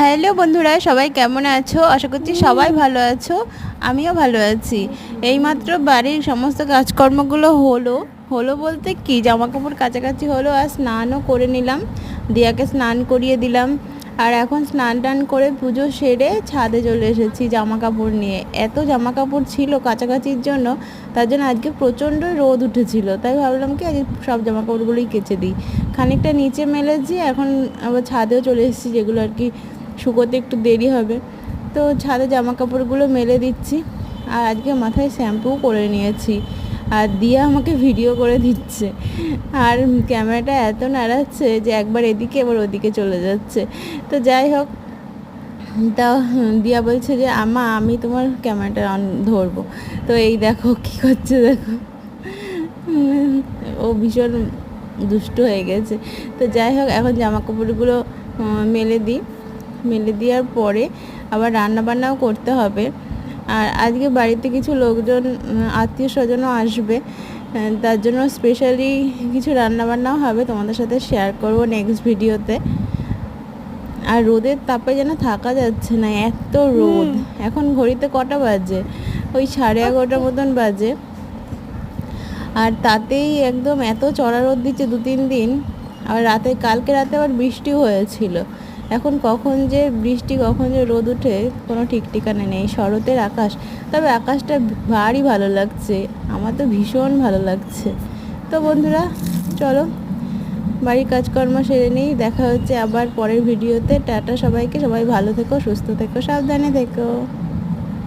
Hello বন্ধুরা, সবাই কেমন আছো? আশা করছি সবাই ভালো আছো। আমিও ভালো আছি। এইমাত্র বাড়ির সমস্ত কাজকর্মগুলো হলো। হলো বলতে কি জামা কাপড় কাছাকাছি হলো আর স্নানও করে নিলাম। দিয়াকে স্নান করিয়ে দিলাম। আর এখন স্নান টান করে পুজো সেরে ছাদে চলে এসেছি জামা কাপড় নিয়ে। এত জামা কাপড় ছিল কাছাকাছির জন্য, তার জন্য আজকে প্রচণ্ড রোদ উঠেছিল। তাই ভাবলাম কি, আজকে সব জামা কাপড়গুলোই কেচে দিই। খানিকটা নিচে মেলেছি, এখন আবার ছাদেও চলে এসেছি, যেগুলো আর কি শুকোতে একটু দেরি হবে। তো ছাদে জামা কাপড়গুলো মেলে দিচ্ছি। আর আজকে মাথায় শ্যাম্পুও করে নিয়েছি। আর দিয়া আমাকে ভিডিও করে দিচ্ছে। আর ক্যামেরাটা এত নাড়াচ্ছে যে একবার এদিকে, এবার ওদিকে চলে যাচ্ছে। তো যাই হোক, তা দিয়া বলছে যে আমা আমি তোমার ক্যামেরাটা অন ধরবো। তো এই দেখো কী করছে, দেখো। ও ভীষণ দুষ্ট হয়ে গেছে। তো যাই হোক, এখন জামা কাপড়গুলো মেলে দিই। মেলে দেওয়ার পরে আবার রান্না বান্নাও করতে হবে। আর আজকে বাড়িতে কিছু লোকজন আত্মীয় স্বজনও আসবে তার জন্য স্পেশালি কিছু রান্না বান্নাও হবে তোমাদের সাথে শেয়ার করব নেক্সট ভিডিওতে আর রোদের তাপে যেন থাকা যাচ্ছে না এত রোদ। এখন ঘড়িতে কটা বাজে? ওই সাড়ে এগারোটার মতন বাজে। আর তাতেই একদম এত চড়া রোদ দিচ্ছে দু তিন দিন। আর রাতে কালকে রাতে আবার বৃষ্টিও হয়েছিল। এখন কখন যে বৃষ্টি, কখন যে রোদ উঠে কোনো ঠিক ঠিকানা নেই। শরতের আকাশ, তবে আকাশটা ভারী ভালো লাগছে। আমার তো ভীষণ ভালো লাগছে। তো বন্ধুরা, চলো বাড়ির কাজকর্ম সেরে নিই। দেখা হচ্ছে আবার পরের ভিডিওতে। টাটা সবাইকে, সবাই ভালো থেকো, সুস্থ থেকো, সাবধানে থেকো।